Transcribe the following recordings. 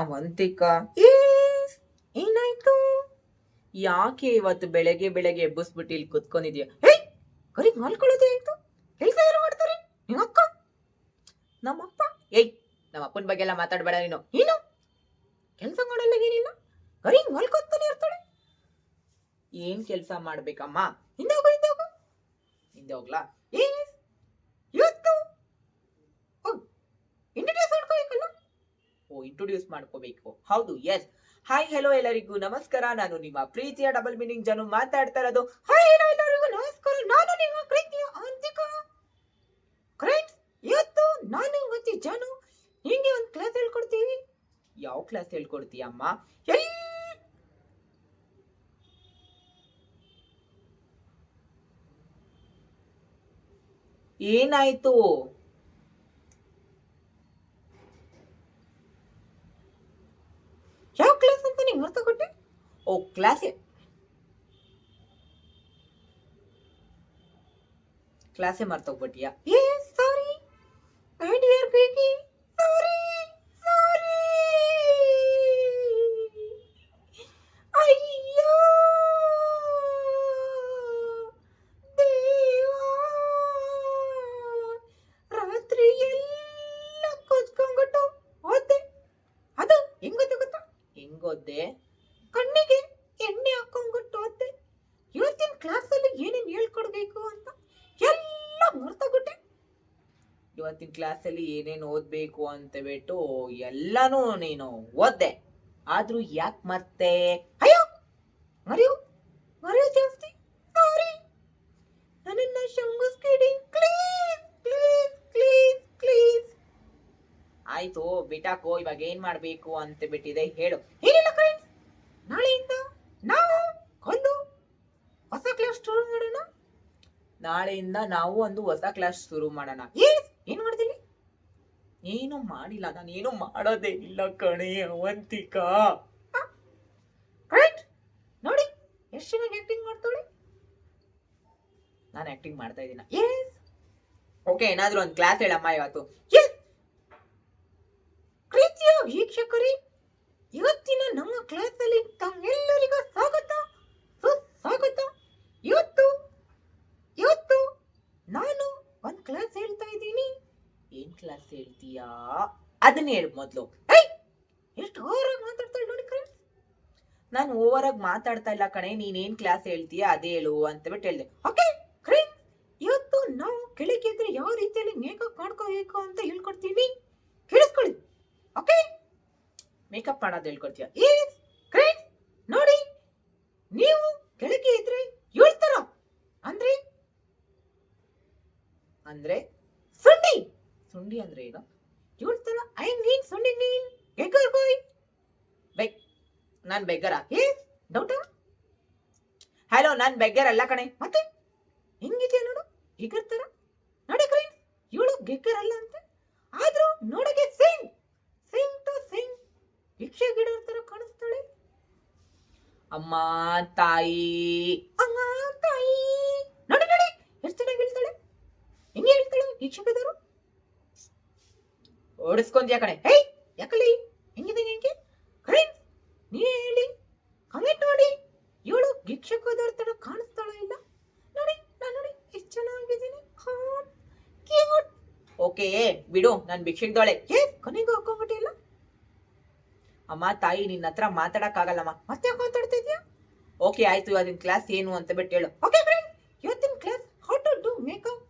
ಅವಂತಿಕಾ ಏಸ್ ಏನಾಯ್ತು? ಯಾಕೆ ಇವತ್ತು ಬೆಳಗ್ಗೆ ಬೆಳಗ್ಗೆ ಎಬ್ಬಿಸ್ಬಿಟ್ಟು ಇಲ್ಲಿ ಕುತ್ಕೊಂಡಿದ್ಯಾ? ಹೇ ಕರಿ ಮಲ್ಕೊಳ್ಳೋದೇ ಆಯ್ತು ಕೆಲಸ ಯಾರು ಮಾಡ್ತಾರೆ? ನಿಮ್ಮಕ್ಕ ನಮ್ಮಪ್ಪ? ಏಯ್ ನಮ್ಮ ಅಪ್ಪನ ಬಗ್ಗೆ ಎಲ್ಲ ಮಾತಾಡಬೇಡ ನೀನು. ಏನು ಕೆಲಸ ಮಾಡಲ್ಲ ಏನಿಲ್ಲ? ಕರಿ ಮಲ್ಕೊತಾನೆ ಇರ್ತಾಳೆ. ಏನ್ ಕೆಲಸ ಮಾಡ್ಬೇಕಮ್ಮ? ಹಿಂದೆ ಹೋಗು ಹಿಂದೆ ಹೋಗು. ಹಿಂದೆ ಹೋಗ್ಲಾ ಏಸ್ ಇವತ್ತು ಇಂಟ್ರೊಡ್ಯೂಸ್ ಮಾಡ್ಕೋಬೇಕಲ್ಲ ಓ ಇಂಟ್ರೊಡ್ಯೂಸ್ ಮಾಡ್ಕೋಬೇಕು. ಹೌದು ಎಸ್ ಹಾಯ್ ಹೆಲೋ ಎಲ್ಲರಿಗೂ ನಮಸ್ಕಾರ. ನಾನು ನಿಮ್ಮ ಪ್ರೀತಿಯ ಡಬಲ್ ಮೀನಿಂಗ್ ಜನ ಮಾತಾಡ್ತಾ ಇರೋದು. ಹಾಯ್ ಹೆಲೋ ಎಲ್ಲರಿಗೂ ನಮಸ್ಕಾರ. ನಾನು ನಿಮ್ಮ ಪ್ರೀತಿಯ ಅಂತಿಕ ಫ್ರೆಂಡ್ಸ್ ಇವತ್ತು ನಾನು ಮತ್ತೆ ಜನು ಹಿಂಗೆ ಒಂದು ಕ್ಲಾಸ್ ಹೇಳ್ಕೊಡ್ತೀವಿ. ಯಾವ ಕ್ಲಾಸ್ ಹೇಳ್ಕೊಡ್ತೀಯ ಅಮ್ಮ? ಏನಾಯ್ತು ಯಾವ ಕ್ಲಾಸ್ ಅಂತ ನಿಂಗೆ ಅರ್ಥ ಕೊಟ್ಟೆ ಓ ಕ್ಲಾಸ್ ಕ್ಲಾಸೇ ಮರ್ತೋಗ್ಬಿಟ್ಟಿಯಾ ಏ ಸಾರಿ ಮೈ ಡಿಯರ್ ಬೇಬಿ ಸಾರಿ ಸಾರಿ ಅಯ್ಯೋ ದೇವಾ ರಾತ್ರಿ ಎಲ್ಲ ಕೂತ್ಕೊಂಡ್ಬಿಟ್ಟು ಓದ್ದೆ ಅದು ಹೆಂಗೊತ್ತೆ ಗೊತ್ತಾ ಹೆಂಗೊದ್ದೆ ಕಣ್ಣಿಗೆ ಎಣ್ಣೆ ಹಾಕೊಂಡ್ಬಿಟ್ಟು ಓದ್ದೆ ಇವತ್ತಿನ ಕ್ಲಾಸಲ್ಲಿ ಏನೇನು ಹೇಳ್ಕೊಡ್ಬೇಕು ಅಂತ ಎಲ್ಲ ಮರ್ತೋಗ್ಬಿಟ್ಟೆ ಇವತ್ತಿನ ಕ್ಲಾಸಲ್ಲಿ ಏನೇನು ಓದ್ಬೇಕು ಅಂತ ಬಿಟ್ಟು ಎಲ್ಲಾನು ನೀನು ಓದ್ದೆ. ಆದ್ರೂ ಯಾಕೆ ಮತ್ತೆ ಅಯ್ಯೋ! ಮರೆಯೋ! ಮರೆಯೋ ಜಾಸ್ತಿ. ಸಾರಿ. ನನ್ನನ್ನ ಶಂಗುಸ್ಕಿಡಿ. Please please please please. ಆಯ್ತು ಬಿಟಾಕೋ ಇವಾಗ ಏನ್ ಮಾಡ್ಬೇಕು ಅಂತ ಬಿಟ್ಟಿದೆ ಹೇಳು. ಏನಿಲ್ಲ ಫ್ರೆಂಡ್ಸ್ ನಾಳೆಯಿಂದ ನಾವು ಒಂದು ಹೊಸ ಕ್ಲಾಸ್ ಶುರು ಮಾಡೋಣ ನಾಳೆಯಿಂದ ನಾವು ಒಂದು ಹೊಸ ಕ್ಲಾಸ್ ಶುರು ಮಾಡೋಣ. ಏಸ್ ಏನ್ ಮಾಡ್ತೀನಿ ಏನು ಮಾಡಿಲ್ಲ, ನಾನು ಏನು ಮಾಡೋದೇ ಇಲ್ಲ ಕಣೆ, ಅವಂತಿಕ. ನೋಡಿ, ಎಷ್ಟು ಚೆನ್ನಾಗಿ ಆಕ್ಟಿಂಗ್ ಮಾಡ್ತಾಳೆ. ನಾನು ಆಕ್ಟಿಂಗ್ ಮಾಡ್ತಾ ಇದ್ದೀನ? ಎಸ್ ಓಕೆ ಏನಾದ್ರೂ ಒಂದು ಕ್ಲಾಸ್ ಹೇಳಮ್ಮ ಇವತ್ತು. ವೀಕ್ಷಕರೇ, ಇವತ್ತಿನ ನಮ್ಮ ಕ್ಲಾಸಲ್ಲಿ ತಮ್ಮೆಲ್ಲರಿಗೂ ಸ್ವಾಗತ. ಸುಸ್ವಾಗತ ಇವತ್ತು ಇವತ್ತು ನಾನು ಒಂದ್ ಕ್ಲಾಸ್ ಹೇಳ್ತಾ ಇದ್ದೀನಿ ಏನ್ ಕ್ಲಾಸ್ ಹೇಳ್ತೀಯಾ? ಅದನ್ನ ಹೇಳು ಮೊದ್ಲು. ಎಷ್ಟು ಓವರಾಗಿ ಮಾತಾಡ್ತಾಳೆ ನೋಡಿ ಫ್ರೆಂಡ್ಸ್ ನಾನು ಓವರಾಗಿ ಮಾತಾಡ್ತಾ ಇಲ್ಲ ಕಣೆ ನೀನೇನ್ ಕ್ಲಾಸ್ ಹೇಳ್ತೀಯಾ ಅದೇ ಹೇಳು ಅಂತ ಬಿಟ್ಟು ಹೇಳ್ದೆ. ಓಕೆ ಫ್ರೆಂಡ್ಸ್ ಇವತ್ತು ನಾವು ಕೆಳಗೆ ಇದ್ರೆ ಯಾವ ರೀತಿಯಲ್ಲಿ ಮೇಕಪ್ ಮಾಡ್ಕೋಬೇಕು ಅಂತ ಹೇಳ್ಕೊಡ್ತೀನಿ? ಕೇಳಿಸ್ಕೊಳ್ಳಿ. ಓಕೆ ಮೇಕಪ್ ಮಾಡೋದು ಹೇಳ್ಕೊಡ್ತೀಯ? ಏಸ್ ಫ್ರೆಂಡ್ಸ್ ನೋಡಿ, ನೀವು ಕೆಳಗೆ ಇದ್ರೆ ಹೇಳ್ತಾರ ಅಂದ್ರೆ? ಅಂದ್ರೆ? ಸುಂಡಿ ಅಂದ್ರೆ ಏನು ಹೇಳ್ತಾರ ಐ ನೀನ್ ಸುಂಡಿ ನೀನ್ ಬೆಗರ್ ಬಾಯ್ ಬೆಗ್ ನಾನ್ ಬೆಗ್ಗರ? ಏ, ಡೌಟ? ಹಲೋ ನಾನ್ ಬೆಗ್ಗರ್ ಅಲ್ಲ ಕಣೆ. ಮತ್ತೆ? ಹೆಂಗಿದೆ ನೋಡು? ಗಿಗರ್ ನೋಡಿ ಕ್ರೀನ್ ಇವಳು ಗೆಗ್ಗರ್ ಅಲ್ಲ ಅಂತ. ಆದ್ರೂ ನೋಡಕ್ಕೆ ಸೇಮ್ ಸೇಮ್ ಟು ಸೇಮ್ ಭಿಕ್ಷೆ ಗಿಡ ತರ ಕಾಣಿಸ್ತಾಳೆ. ಅಮ್ಮ, ತಾಯಿ. ಅಮ್ಮ, ತಾಯಿ. ನೋಡಿ ನೋಡಿ. ಎಷ್ಟು ಚೆನ್ನಾಗಿ ಹೇಳ್ತಾಳೆ. ಹೆಂಗೆ ಹೇಳ್ತಾಳೆ? ಭಿಕ್ಷಕದರು ಓಡಿಸ್ಕೊಂದ್ಯಾ ಕಣೆ. ಹೇ ಯಾಕಲಿ ಹೆಂಗಿದೆ ಹಿಂಗೆ ಕರೀನ್ ನೀ ಹೇಳಿ? ಕಮೆಂಟ್ ನೋಡಿ ಇವಳು ಭಿಕ್ಷಕದವ್ರ ತರ ಕಾಣಿಸ್ತಾಳೋ ಇಲ್ಲ? ನೋಡಿ, ನಾನು ನೋಡಿ, ಎಷ್ಟು ಚೆನ್ನಾಗಿದ್ದೀನಿ. ಕ್ಯೂಟ್ ಓಕೆ ಬಿಡು, ನಾನು ಭಿಕ್ಷಕದವಳೆ. ಏ, ಕೊನೆಗೂ ಹಾಕೊಂಡ್ಬಿಟ್ಟಿಲ್ಲ ಅಮ್ಮ, ತಾಯಿ ನಿನ್ನ ಹತ್ರ ಮಾತಾಡಕ್ಕಾಗಲ್ಲಮ್ಮ. ಮತ್ತೆ ಯಾಕೆ ಮಾತಾಡ್ತಾ ಇದೀಯಾ ಓಕೆ ಆಯ್ತು, ಇವತ್ತಿನ ಕ್ಲಾಸ್ ಏನು ಅಂತ ಬಿಟ್ಟು ಹೇಳು. ಓಕೆ ಫ್ರೆಂಡ್ ಇವತ್ತಿನ class how to do makeup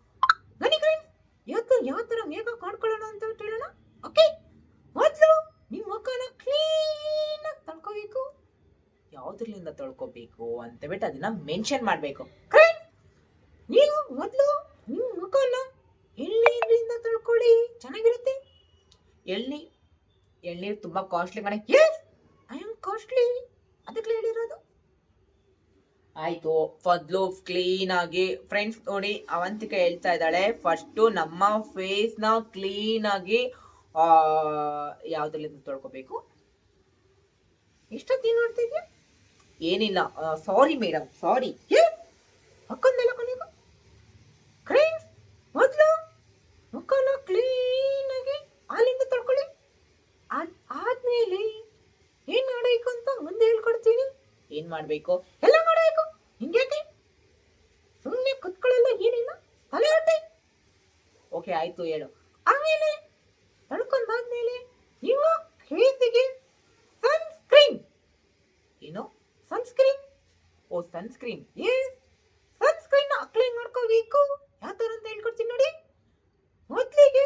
ಬನ್ನಿ ಫ್ರೆಂಡ್ ಇವತ್ತು ಯಾವ ತರ ಮೇಕಪ್ ಮಾಡ್ಕೊಳ್ಳೋಣ ಅಂತ ಬಿಟ್ಟು ಹೇಳೋಣ ಓಕೆ ಮೊದಲು ನಿಮ್ಮ ಮುಖನ ಕ್ಲೀನ್ ಆಗಿ ತೊಳ್ಕೋಬೇಕು ಯಾವ್ದ್ರಲ್ಲಿಂದ ತೊಳ್ಕೋಬೇಕು ಅಂತ ಬಿಟ್ಟು ಅದನ್ನ ಮೆನ್ಷನ್ ಮಾಡಬೇಕು. ನೀವು ಮೊದಲು ನಿಮ್ಮ ಮುಖನ ಎಳ್ನೀರಿಂದ ತೊಳ್ಕೊಳ್ಳಿ? ಚೆನ್ನಾಗಿರುತ್ತೆ? ಎಳ್ನೀ ಎಳ್ನೀರು ತುಂಬಾ ಕಾಸ್ಟ್ಲಿ ಮನೆ. ಎಸ್ ಐ ಆಮ್ ಕಾಸ್ಟ್ಲಿ ಅದಕ್ಕೆ ಹೇಳಿರೋದು? ಆಯ್ತು. ಕ್ಲೀನ್ ಆಗಿ ಫ್ರೆಂಡ್ಸ್ ನೋಡಿ, ಅವಂತಿಕ ಹೇಳ್ತಾ ಇದ್ದಾಳೆ. ಫಸ್ಟು ನಮ್ಮ ಫೇಸ್ನ ಕ್ಲೀನ್ ಆಗಿ ತೊಳ್ಕೋಬೇಕು? ತೊಳ್ಕೊಬೇಕು ಎಷ್ಟೊತ್ತಿ ನೋಡ್ತಿದ್ಯಾ ಏನಿಲ್ಲ. ಸಾರಿ ಮೇಡಮ್ ಸಾರಿ ಅಕ್ಕಂದೆಲ್ಲ ಕಲಿಗ ಕ್ರೀಮ್ಸ್ ಮೊದಲು ಮುಖನ ಕ್ಲೀನಾಗಿ ಹಾಲಿಂದ ತೊಳ್ಕೊಳ್ಳಿ. ಆದ್ಮೇಲೆ ಏನು ಮಾಡಬೇಕು ಅಂತ ಮುಂದೆ ಹೇಳ್ಕೊಡ್ತೀನಿ. ಏನು ಮಾಡಬೇಕು? ಎಲ್ಲ ಮಾಡಬೇಕು. ಹಿಂಗ್ಯಾಕೆ? ಸುಮ್ಮನೆ ಕುತ್ಕೊಳ್ಳಲ್ಲ ಏನಿಲ್ಲ. ತಲೆ ಹೊಟ್ಟೆ ಓಕೆ ಆಯ್ತು ಹೇಳು. ಆಮೇಲೆ ಸನ್ಸ್ಕ್ರೀನ್ ಓ ಸನ್ಸ್ಕ್ರೀನ್ ಏ ಸನ್ಸ್ಕ್ರೀನ್ ಅಪ್ಲೈ ಮಾಡ್ಕೋಬೇಕು? ಯಾವ ಥರ ಅಂತ ಹೇಳ್ಕೊಡ್ತೀನಿ ನೋಡಿ. ಮೊದಲಿಗೆ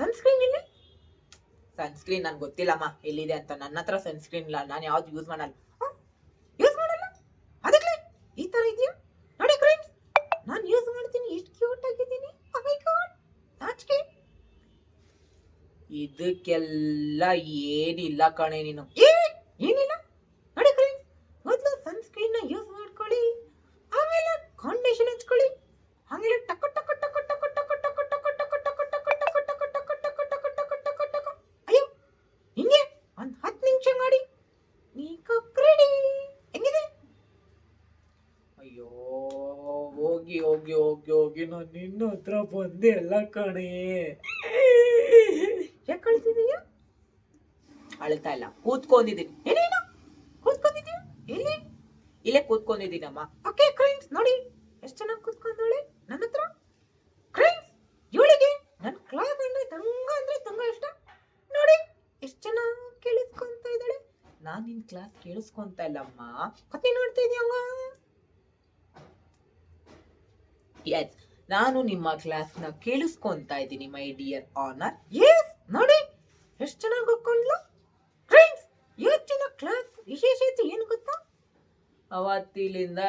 ಸನ್ಸ್ಕ್ರೀನ್ ಇಲ್ಲಿ ಸನ್ಸ್ಕ್ರೀನ್ ನನ್ಗೆ ಗೊತ್ತಿಲ್ಲಮ್ಮ, ಎಲ್ಲಿದೆ ಅಂತ. ನನ್ನ ಹತ್ರ ಸನ್ಸ್ಕ್ರೀನ್ ಇಲ್ಲ, ನಾನು ಯಾವ್ದು ಯೂಸ್ ಮಾಡಲ್ಲ. ಯೂಸ್ ಮಾಡಲ್ಲ? ಅದಕ್ಕೆ ಈ ತರ ಇದೆಯಾ? ನೋಡಿ ಫ್ರೆಂಡ್ಸ್ ನಾನು ಯೂಸ್ ಮಾಡ್ತೀನಿ ಎಷ್ಟು ಕ್ಯೂಟ್ ಆಗಿದ್ದೀನಿ. Oh. ನಾಚಿಕೆ. ಇದಕ್ಕೆಲ್ಲ ಏನಿಲ್ಲ ಕಣೆ ನೀನು ಏ ಏನಿಲ್ಲ ನೋಡಿ ಫ್ರೆಂಡ್ಸ್ ಮೊದಲು ಸನ್ಸ್ಕ್ರೀನ್ ಯೂಸ್ ಮಾಡ್ಕೊಳ್ಳಿ ಆಮೇಲೆ ಫೌಂಡೇಶನ್ ಹಚ್ಕೊಳ್ಳಿ ಆಮೇಲೆ ಟಕ ಟಕ ಟಕ ಟಕ ಟಕ ಟಕ ಟಕ ಟಕ ಟಕ ಟಕ ಟಕ ಟಕ ಟಕ ಟಕ ಟಕ ಟಕ ಟಕ ಟಕ್ಕ ಅಯ್ಯೋ ಹಿಂಗೆ ಒಂದು ಹತ್ತು ನಿಮಿಷ ಮಾಡಿ ನೀ ರೆಡಿ ಹೆಂಗಿದೆ ಅಯ್ಯೋ ಹೋಗಿ ಹೋಗಿ ಹೋಗಿ ಹೋಗಿ ನಾನು ನಿನ್ನ ಹತ್ರ ಬಂದೆ ಎಲ್ಲ ಕಣೆ ಯಾಕೆ ಕಳ್ತಿದೀಯಾ ಅಳ್ತಾ ಇಲ್ಲ. ಕೂತ್ಕೊಂಡಿದ್ದೀನಿ ಏನೇನು ಕೂತ್ಕೊಂಡಿದ್ಯಾ? ಎಲ್ಲಿ? ಇಲ್ಲೇ ಕೂತ್ಕೊಂಡಿದ್ದೀನಮ್ಮ. ಓಕೆ ಕ್ರೈಮ್ಸ್ ನೋಡಿ. ಎಷ್ಟು ಚೆನ್ನಾಗಿ ಕೂತ್ಕೊಂಡೋಳೆ ನನ್ನ ಹತ್ರ? ಕ್ರೈಮ್ಸ್ ಇವಳಿಗೆ? ನನ್ನ ಕ್ಲಾಸ್ ಅಂದ್ರೆ ತಂಗ ಅಂದ್ರೆ ತಂಗ ಇಷ್ಟ. ನೋಡಿ ಎಷ್ಟು ಚೆನ್ನಾಗಿ ಕೇಳಿಸ್ಕೊಂತ ಇದ್ದಾಳೆ. ನಾನು ನಿನ್ನ ಕ್ಲಾಸ್ ಕೇಳಿಸ್ಕೊಂತ ಇಲ್ಲಮ್ಮ. ಕತೆ ನೋಡ್ತಾ ಎಸ್ ನಾನು ನಿಮ್ಮ ಕ್ಲಾಸ್ನ ಕೇಳಿಸ್ಕೊಂತ ಇದ್ದೀನಿ ಮೈ ಡಿಯರ್ ಆನರ್ ಎಸ್ ನೋಡಿ ಎಷ್ಟು ಚೆನ್ನಾಗಿ ಹೋಗ್ಕೊಂಡ್ಲು ಕ್ರೈಮ್ಸ್ ಇವತ್ತಿನ ಕ್ಲಾಸ್ ವಿಶೇಷತೆ ಏನು ಗೊತ್ತಾ? ಅವತ್ತಿಲಿಂದ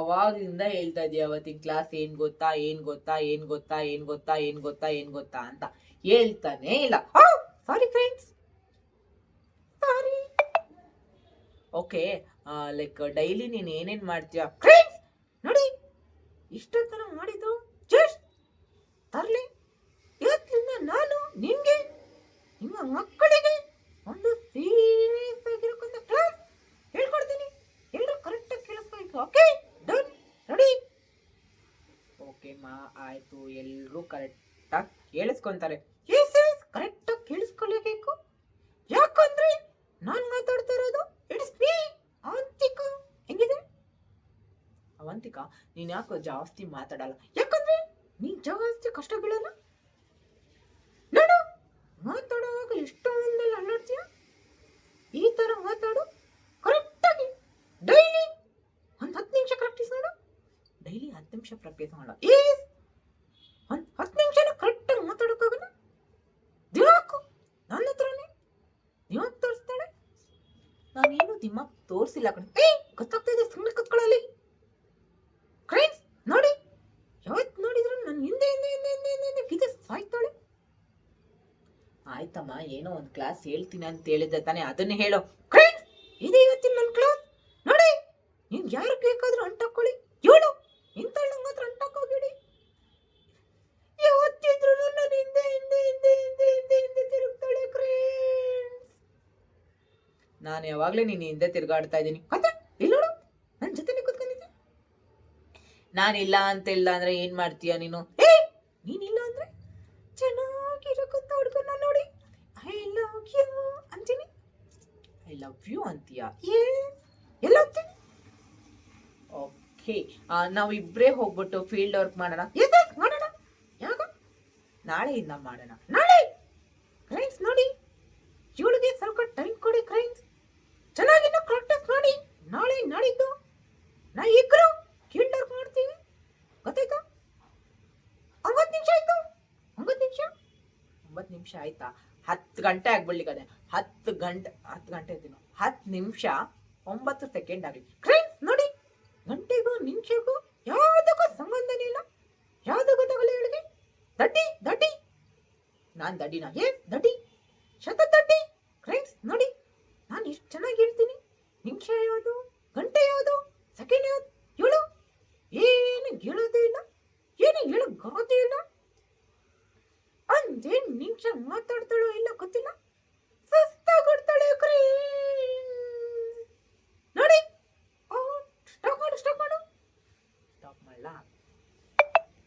ಅವಾಗಿಂದ ಹೇಳ್ತಾ ಇದೀಯ, ಅವತ್ತಿನ ಕ್ಲಾಸ್ ಏನ್ ಗೊತ್ತಾ ಏನ್ ಗೊತ್ತಾ ಏನ್ ಗೊತ್ತಾ ಏನ್ ಗೊತ್ತಾ ಏನ್ ಗೊತ್ತಾ ಏನ್ ಗೊತ್ತಾ ಅಂತ. ಹೇಳ್ತಾನೆ ಇಲ್ಲ. Sorry friends sorry okay like daily ನೀನು ಏನೇನ್ ಮಾಡ್ತೀಯ? ಫ್ರೆಂಡ್ಸ್ ನೋಡಿ ಇಷ್ಟೊತ್ತನ ಮಾಡಿದ್ದು ಜಸ್ಟ್ ತರ್ಲಿ. ಇವತ್ತಿಂದ ನಾನು ನಿಮ್ಗೆ, ನಿಮ್ಮ ಮಕ್ಕಳಿಗೆ ಒಂದು ಸೀರಿಯಸ್ ಆಗಿರೋಕೊಂಡ ಕ್ಲಾಸ್ ಹೇಳ್ಕೊಡ್ತೀನಿ ಎಲ್ಲರೂ ಕರೆಕ್ಟಾಗಿ ಕೇಳಿಸ್ಬೇಕು ಓಕೆ ಡನ್ ರೆಡಿ ಓಕೆ ಮಾ ಆಯ್ತು. ಎಲ್ಲರೂ ಕರೆಕ್ಟಾಗಿ ಕೇಳಿಸ್ಕೊಂತಾರೆ. ಎಸ್ ಎಸ್ ಕರೆಕ್ಟಾಗಿ ಕೇಳಿಸ್ಕೊಳ್ಳಬೇಕು ಯಾಕಂದ್ರೆ ನಾನು ಮಾತಾಡ್ತಾ ಇರೋದು ಇಟ್ಸ್ ಮೀ ಅವಂತಿಕ ಹೆಂಗಿದೆ? ಅವಂತಿಕಾ ನೀನ್ ಯಾಕೋ ಜಾಸ್ತಿ ಮಾತಾಡಲ್ಲ? ಯಾಕಂದ್ರೆ ನೀನ್ ಜಾಸ್ತಿ ಕಷ್ಟ ಬೀಳಲ್ಲ ನೋಡು ಮಾತಾಡುವಾಗ ಎಷ್ಟೊಂದೆಲ್ಲ ಅಲ್ಲಾಡ್ತೀಯ ಈ ತರ ಮಾತಾಡು ಕರೆಕ್ಟಾಗಿ ಡೈಲಿ ಒಂದ್ ಹತ್ತು ನಿಮಿಷ ಪ್ರಾಕ್ಟೀಸ್ ಮಾಡು ಡೈಲಿ ಹತ್ತು ನಿಮಿಷ ಈ ಒಂದು ಹತ್ತು ನಿಮಿಷನ ಕರೆಕ್ಟಾಗಿ ಮಾತಾಡೋಕ್ಕಾಗಲ್ಲ? ದಿವಾಕು ನನ್ನ ಹತ್ರನೇ. ದಿವಾಕ್ ತೋರಿಸ್ತಾಳೆ ನಾನೇನು ದಿಮ್ಮ ತೋರಿಸಿಲ್ಲ ಕಣೆ. ಏ, ಗೊತ್ತಾಗ್ತಾ ಇದೆ ಸುಮ್ಮನೆ ಕತ್ಕೊಳ್ಳಲಿ. ಫ್ರೆಂಡ್ಸ್ ನೋಡಿ. ಯಾವತ್ತು ನೋಡಿದ್ರು ನನ್ನ ಹಿಂದೆ ಹಿಂದೆ ಹಿಂದೆ ಹಿಂದೆ ಹಿಂದೆ ಹಿಂದೆ ಬಿದ್ದು ಸಾಯ್ತಾಳೆ. ಆಯ್ತಮ್ಮ, ಏನೋ ಒಂದು ಕ್ಲಾಸ್ ಹೇಳ್ತೀನಿ ಅಂತ ಹೇಳಿದ್ದೆ ತಾನೇ ಅದನ್ನ ಹೇಳೋ. ಫ್ರೆಂಡ್ಸ್ ಇದೆ ಇವತ್ತಿನ ನನ್ನ ಕ್ಲಾಸ್ ನೋಡಿ, ನೀವು ಯಾರು ಬೇಕಾದರೂ ಅಂಟಾಕೊಳ್ಳಿ ಇವಳು ಇಂಥಳು ಮಾತ್ರ ಅಂಟಾಕೋಬೇಡಿ ಯಾವತ್ತಿದ್ರು ನನ್ನ ಹಿಂದೆ ಹಿಂದೆ ಹಿಂದೆ ಹಿಂದೆ ಹಿಂದೆ ಹಿಂದೆ ತಿರುಗ್ತಾಳೆ ಫ್ರೆಂಡ್ಸ್ ನಾನು ಯಾವಾಗ್ಲೇ ನಿನ್ನ ಹಿಂದೆ ತಿರುಗಾಡ್ತಾ ಇದ್ದೀನಿ. ಮತ್ತೆ ಇಲ್ಲಿ ನೋಡು? ನನ್ನ ಜೊತೆನೆ ಕೂತ್ಕೊಂಡಿದ್ದೆ. ನಾನಿಲ್ಲ ಅಂತ ಇಲ್ಲ ಅಂದ್ರೆ ಏನ್ ಮಾಡ್ತೀಯ ನೀನು? ಏ, ನೀನಿಲ್ಲ ಅಂದ್ರೆ? ಚೆನ್ನಾಗಿರಕ್ಕಂತ ಹುಡುಗನ ನೋಡಿ. ಐ ಲವ್ ಯು ಅಂತೀನಿ. ಐ ಲವ್ ಯು ಅಂತೀಯ? ಎಸ್ ಎಲ್ಲ ಓಕೆ ಓಕೆ ನಾವಿಬ್ರೇ ಹೋಗ್ಬಿಟ್ಟು ಫೀಲ್ಡ್ ವರ್ಕ್ ಮಾಡೋಣ. ಮಾಡೋಣ? ನಾಳೆ ನಾಳೆಯಿಂದ ಮಾಡೋಣ. ನಾಳೆ ಕ್ರೈನ್ಸ್ ನೋಡಿ ಇವಳಿಗೆ ಸ್ವಲ್ಪ ಟೈಮ್ ಕೊಡಿ ಕ್ರೈನ್ಸ್ ಚೆನ್ನಾಗಿನ್ನ ಪ್ರಾಕ್ಟೀಸ್ ಮಾಡಿ ನಾಳೆ ನಾಳಿದ್ದು ನಾ ಇಬ್ರು ಫೀಲ್ಡ್ ವರ್ಕ್ ಮಾಡ್ತೀವಿ ಗೊತ್ತಾಯ್ತಾ ಒಂಬತ್ತು ನಿಮಿಷ ಆಯ್ತು ಒಂಬತ್ತು ನಿಮಿಷ ಒಂಬತ್ತು ನಿಮಿಷ ಆಯ್ತಾ? ಹತ್ತು ಗಂಟೆ ಆಗ್ಬಿಡ್ಲಿಕ್ಕೆ ಹತ್ತು ಗಂಟೆ ಹತ್ತು ಗಂಟೆ ದಿನ ಹತ್ತು ನಿಮಿಷ, ಒಂಬತ್ತು ಸೆಕೆಂಡ್ ಆಗಲಿ. ಕ್ರೈನ್ಸ್ ನೋಡಿ, ಗಂಟೆಗೂ, ನಿಮಿಷಕ್ಕೂ ಯಾವುದಕ್ಕೂ ಸಂಬಂಧನೇ ಇಲ್ಲ. ಯಾವುದು ಗೊತ್ತಾಗಲ್ಲ ಹೇಳಿಗೆ ದಡ್ಡಿ ದಡ್ಡಿ. ನಾನು ದಡ್ಡಿನ. ಏನ್ ದಡ್ಡಿ. ಶತ ದಡ್ಡಿ. ಕ್ರೈಮ್ಸ್ ನೋಡಿ, ನಾನು ಎಷ್ಟು ಚೆನ್ನಾಗಿ ಹೇಳ್ತೀನಿ. ನಿಮಿಷ ಯಾವುದು? ಗಂಟೆ ಯಾವುದು? 怎么都